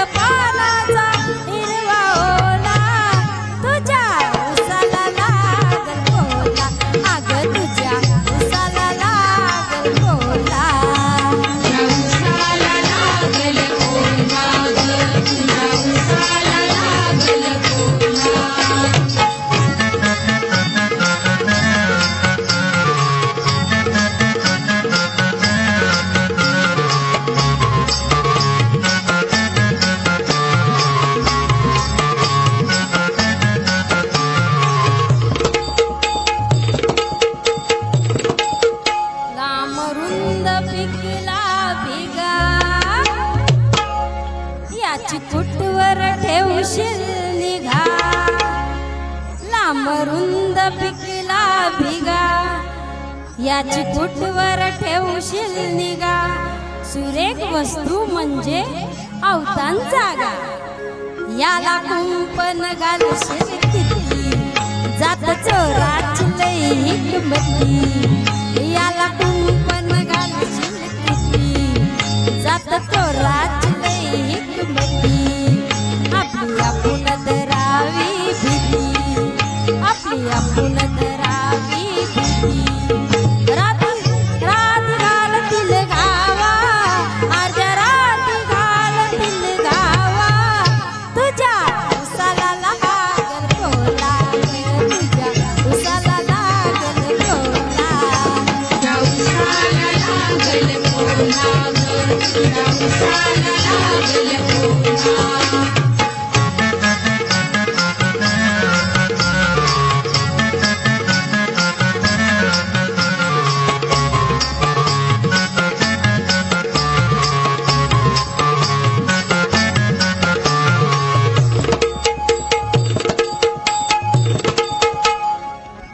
the bar. पिकला भिगा. याची कुठवर ठेवशील निगा? सुरेख वस्तू म्हणजे अवतान जागा. याला कुंपण घालशील किती? जात चोराची लई हिकमती. याला कुंपण घालशील किती? जात चोरा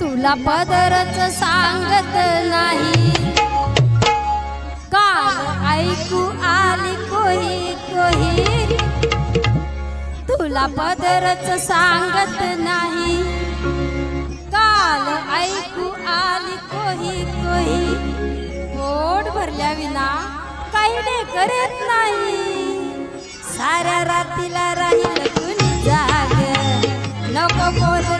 तुला पदरच सांगत नाही. ऐकू आली कोही कोही. तुला पदरच सांगत नाही. काल ऐकू आली कोही कोही. ओढ भरल्या विना काही ने करत नाही. साऱ्या रातीला राहील कुणी जाग. नको बोल